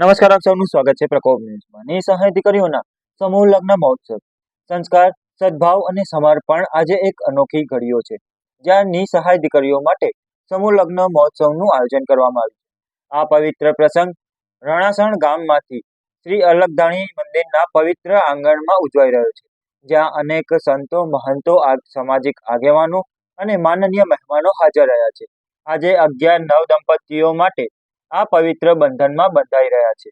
નમસ્કાર આપ સૌનું સ્વાગત છે પ્રકોપ ન્યૂઝમાં. નિસહાય દીકરીઓના સમૂહ લગ્ન મહોત્સવ. સંસ્કાર, સદભાવ અને સમર્પણ આજે એક અનોખી ઘડીઓ છે, જ્યાં નિસહાય દીકરીઓ માટે સમૂહ લગ્ન મહોત્સવનું આયોજન કરવામાં આવ્યું છે. આ પવિત્ર પ્રસંગ રણાસણ ગામમાંથી શ્રી અલગધાણી મંદિરના પવિત્ર આંગણમાં ઉજવાઈ રહ્યો છે, જ્યાં અનેક સંતો, મહંતો સામાજિક આગેવાનો અને માનનીય મહેમાનો હાજર રહ્યા છે. આજે અગિયાર નવ દંપતીઓ માટે આ પવિત્ર બંધનમાં બંધાઈ રહ્યા છે.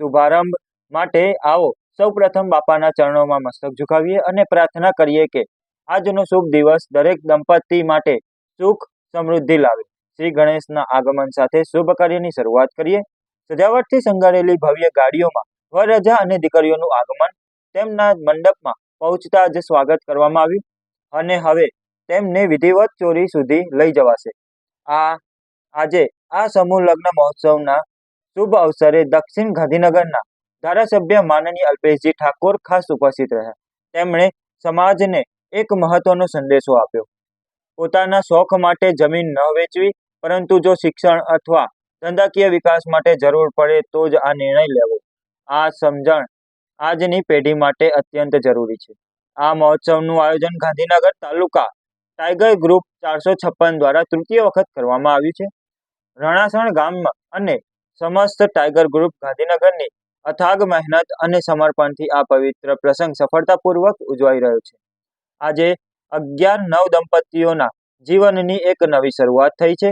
શુભારંભ માટે આવો. સૌપ્રથમ બાપાના ચરણોમાં મસ્તક ઝુકાવીએ અને પ્રાર્થના કરીએ કે આજનો શુભ દિવસ દરેક દંપતી માટે સુખ સમૃદ્ધિ લાવે. શ્રી ગણેશના આગમન સાથે શુભ કાર્યની શરૂઆત કરીએ. સજાવટથી શણગારેલી ભવ્ય ગાડીઓમાં વરરાજા અને દીકરીઓનું આગમન તેમના મંડપમાં પહોંચતા જ સ્વાગત કરવામાં આવ્યું અને હવે તેમને વિધિવત ચોરી સુધી લઈ જવાશે. આ આજે આ સમૂહ લગ્ન મહોત્સવના શુભ અવસરે દક્ષિણ ગાંધીનગરના ધારાસભ્ય માનનીય અલ્પેશજી ઠાકોર ખાસ ઉપસ્થિત રહ્યા. તેમણે સમાજને એક મહત્વનો સંદેશો આપ્યો. પોતાના શોખ માટે જમીન ન વેચવી, પરંતુ જો શિક્ષણ અથવા ધંધાકીય વિકાસ માટે જરૂર પડે તો જ આ નિર્ણય લેવો. આ સમજણ આજની પેઢી માટે અત્યંત જરૂરી છે. આ મહોત્સવનું આયોજન ગાંધીનગર તાલુકા ટાઈગર ગ્રુપ ચારસો છપ્પન દ્વારા તૃતીય વખત કરવામાં આવ્યું છે. રણાસણ ગામમાં અને સમસ્ત ટાઈગર ગ્રુપ ગાંધીનગરની અથાગ મહેનત અને સમર્પણથી આ પવિત્ર પ્રસંગ સફળતાપૂર્વક ઉજવાઈ રહ્યો છે. આજે અગિયાર નવ દંપતીઓના જીવનની એક નવી શરૂઆત થઈ છે.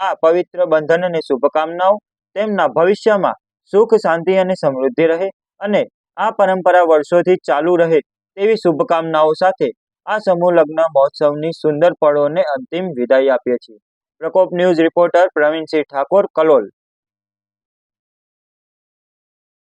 આ પવિત્ર બંધનની શુભકામનાઓ, તેમના ભવિષ્યમાં સુખ, શાંતિ અને સમૃદ્ધિ રહે અને આ પરંપરા વર્ષોથી ચાલુ રહે તેવી શુભકામનાઓ સાથે આ સમૂહ લગ્ન મહોત્સવની સુંદર પળોને અંતિમ વિદાય આપીએ છીએ. પ્રકોપ ન્યૂઝ રિપોર્ટર પ્રવીણસિંહ ઠાકોર કલોલ.